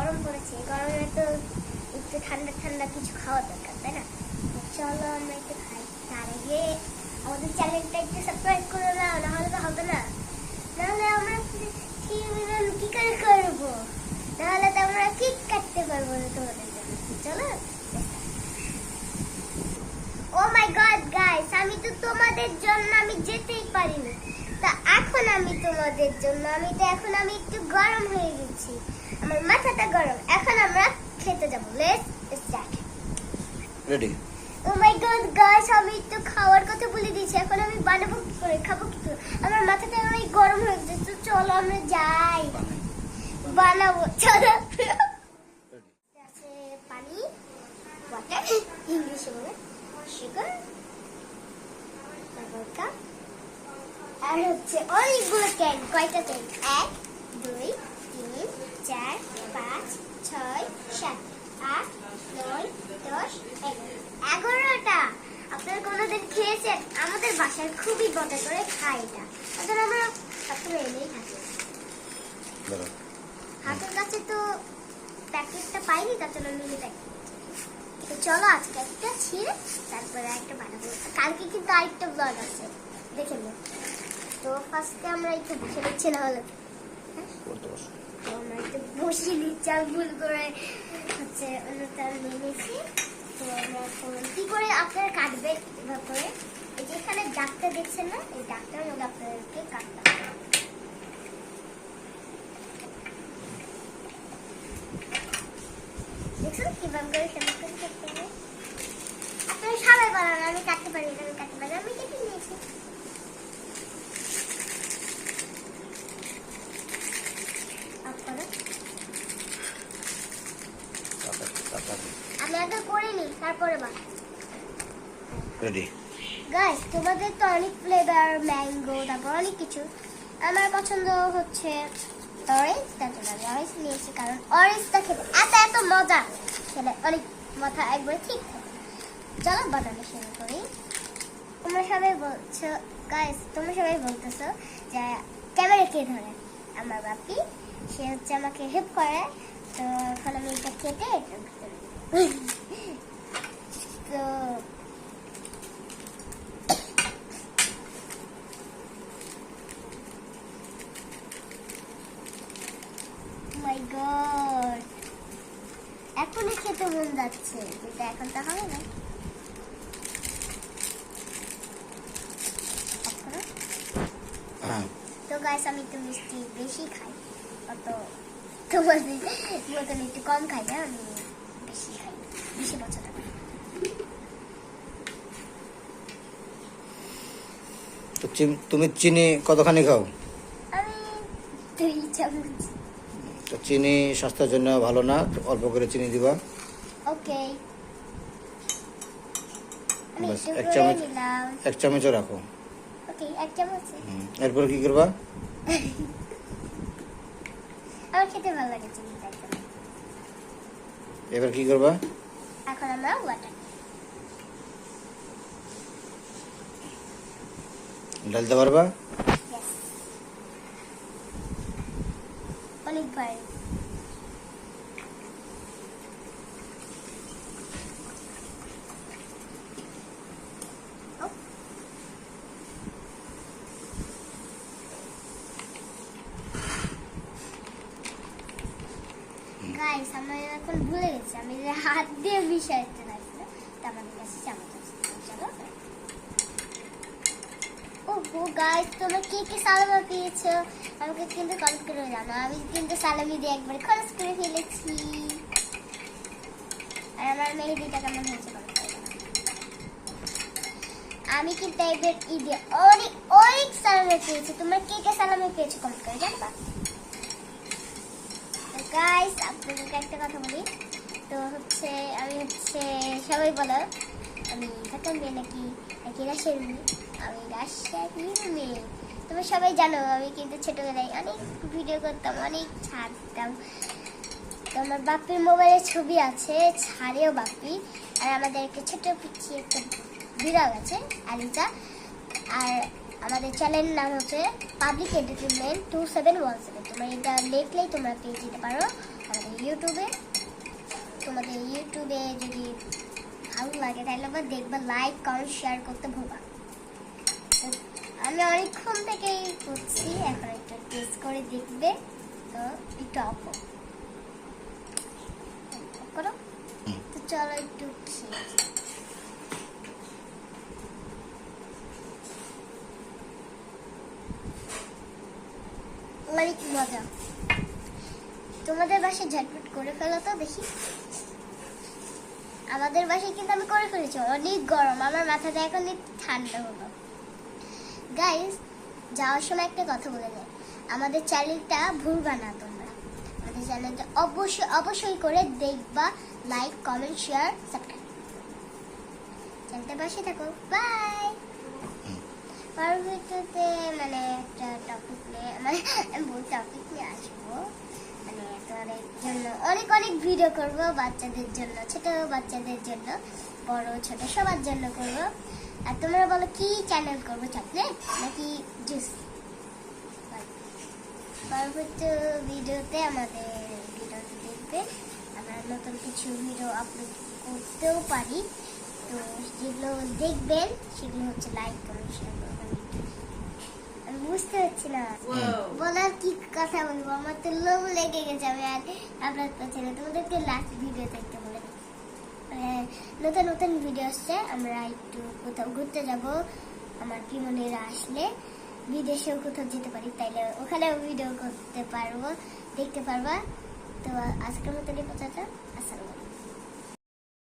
গরম পড়েছে গরমে তো একটু ঠান্ডা ঠান্ডা কিছু খাওয়া দরকার, তাই না? চলো আমরা একটু খাই। তার আগে আমাদের চ্যানেলটা একটু সাবস্ক্রাইব করে নাও, নাহলে তো হবে না। নাহলে আমরা কি করে করব? নাহলে তো আমরা কেক কাটতে পারব না তোমাদের চলো ও মাই গড গাইস আমি তো তোমাদের জন্য, আমি যেতেই পারি না আমি তোমাদের জন্য। আমি তো এখন আমি একটু গরম হয়ে গেছি। আমার মাথাটা গরম। এখন আমরা খেতে যাব। Let's start ready oh my god guys আমি তো খাওয়ার কথা বলে দিয়েছি। এখন আমি বানাবো কি করে? খাব কি করে? আমার মাথাটা অনেক গরম হয়ে গেছে তো চলো আমরা যাই। বানাবো। চলো। আছে পানি ওয়াটার ইংলিশে বলে সুগার তারপর কাপ আর হচ্ছে অনেকগুলো ক্যান কয়টা ক্যান এক দুই তিন চার পাঁচ ছয় সাত আট নয় দশ এগারো এগারোটা। আপনারা কোনোদিন খেয়েছেন? আমাদের বাসায় খুবই মজা করে খাই এটা। ওদের আমরা সবসময় এনেই থাকি। হাতের কাছে তো প্যাকেটটা পাইনি তার জন্য প্যাকেট তো চলো আজকে একটা ছিঁড়ে তারপরে একটা বানাবো। কালকে কিন্তু আরেকটা ব্লগ আছে। দেখে নিও। তো ফার্স্টে আমরা একটু বসে নিচ্ছি না হলে তো আমরা একটু নিচ্ছি আর ভুল করে হচ্ছে অন্যটা নিয়ে নিয়েছি তো আমরা কি করে আপনারা কাটবেন এভাবে করে এই যে এখানে ডাকটা দেখছেন না? এই ডাকটার মধ্যে আপনাদেরকে কাটতে হবে দেখছেন কীভাবে করে সেভাবে করে কাটতে হবে। আপনারা সবাই বলেন আমি কাটতে পারি না আমি কাটতে পারি না। আমি কেটে নিয়েছি আপনারা আমি আগে করে নিই তারপরে বা রেডি গাইস তোমাদের তো অনেক ফ্লেভার ম্যাঙ্গো তারপর অনেক কিছু। আমার পছন্দ হচ্ছে অরেঞ্জ তার জন্য আমি অরেঞ্জ নিয়েছি, কারণ অরেঞ্জটা খেতে এত এত মজা। খেলে অনেক মাথা একবারে ঠিক চলো বানানো শুরু করি। তোমরা সবাই বলছো গাইস তোমরা সবাই বলতেছো যে ক্যামেরা কে ধরে? আমার বাপি, সে হচ্ছে আমাকে হেল্প করে। তো এখন আমি এটা কেটে এটার ভিতরে দিই। তো মাই গড এখনই খেতে মন যাচ্ছে কিন্তু এখন তো হবে না। তো গাইস আমি একটু মিষ্টি বেশি খাই অত তোমাদের মতন একটু কম খাই না আমি বেশি খাই বেশি পছন্দ করি তুমি চিনি কতখানি খাও? আমি দুই চামচ। তো চিনি স্বাস্থ্যের জন্য ভালো না অল্প করে চিনি দিবা। ওকে। বাস, এক চামচ। এক চামচও রাখো। ওকে এক চামচ। এরপর কি করবা? আমার খেতে ভালো লাগে একদম। এবার কি করবা? এখন আমরা ওয়াটার ঢালতে পারবা অনেকবার ও, গাইস আমরা এখন ভুলে গেছি। আমি যে হাত দিয়ে মিশাইতে লাগছে তা আমাদের কাছে চামচ আছে? চলো ও হো গাইস তোমরা কে কে সালামা পেয়েছ আমাকে কিন্তু কমেন্ট করে জানো আমি কিন্তু সালামি দিয়ে একবার খরচ করে ফেলেছি। আর আমার মেহেদিটা কেমন হয়েছে। আমি কিন্তু একবার ঈদে অনেক অনেক সালামি পেয়েছি তোমরা কে কে সালামি পেয়েছ কমেন্ট করে জানবা? গাইস আপনাদেরকে একটা কথা বলি। তো হচ্ছে, আমি হচ্ছে, সবাই বলো, আমি ঢাকার মেয়ে নাকি নাকি রাজশাহীর মেয়ে আমি রাজশাহীর মেয়ে তোমরা সবাই জানো, আমি কিন্তু ছোটবেলায় অনেক ভিডিও করতাম, অনেক ছাড়তাম। তো আমার বাপির মোবাইলে ছবি আছে, ছাড়েও বাপি। আর আমাদের একটা ছোট পিছিয়ে একটা বিড়াল আছে, আলিজা। আর আমাদের চ্যানেলের নাম হচ্ছে public entertainment two seven one seven তোমরা এটা দেখলেই তোমরা পেয়ে যেতে পারো আমাদের ইউটিউবে তোমাদের ইউটিউবে যদি ভালো লাগে, তাহলে আবার দেখবা লাইক কমেন্ট শেয়ার করতে। তো আমি অনেকক্ষণ থেকেই করছি, এখন একটু টেস্ট করে দেখবে। তো একটু। Off করো। তো চলো একটু অনেক মজা। তোমাদের বাসায় ঝটপট করে ফেলো তো দেখি। আমাদের বাসায় কিন্তু আমি করে ফেলেছি, অনেক গরম। আমার মাথাটা এখন ঠান্ডা হলো। গাইস যাওয়ার সময় একটা কথা বলে যায় আমাদের চ্যানেলটা ভুলবা না তোমরা। আমাদের চ্যানেলটা অবশ্যই অবশ্যই করে দেখবা লাইক কমেন্ট শেয়ার সাবস্ক্রাইব চ্যানেলটা পাশে থাকো। বাই পরবর্তীতে মানে একটা টপিক নিয়ে মানে আমি বল টপিক নিয়ে আসব। মানে তোমাদের জন্য অনেক অনেক ভিডিও করব, বাচ্চাদের জন্য, ছোট বাচ্চাদের জন্য, বড়, ছোট, সবার জন্য করব। আর তোমরা বলো কি চ্যানেল করব চকলেট নাকি জুস পরবর্তী ভিডিওতে আমাদের ভিডিওটি দেখবে। আমরা নতুন কিছু ভিডিও আপলোড করতেও পারি। তো যেগুলো দেখবেন সেগুলো হচ্ছে লাইক কমেন্ট শেয়ার করবেন আমি বুঝতে পারছি না। বলার কি কথা বলব? আমার তো লোভ লেগে গেছে আমি আর আপনার পাচ্ছি তোমাদেরকে লাস্ট ভিডিও দেখতে নতুন নতুন ভিডিও আসছে আমরা একটু কোথাও ঘুরতে যাব, আমার পিমনিরা আসলে বিদেশেও কোথাও যেতে পারি, তাইলে ওখানেও ভিডিও করতে পারব, দেখতে পারবা। তো আজকের মতো এই পর্যন্ত আসসালামু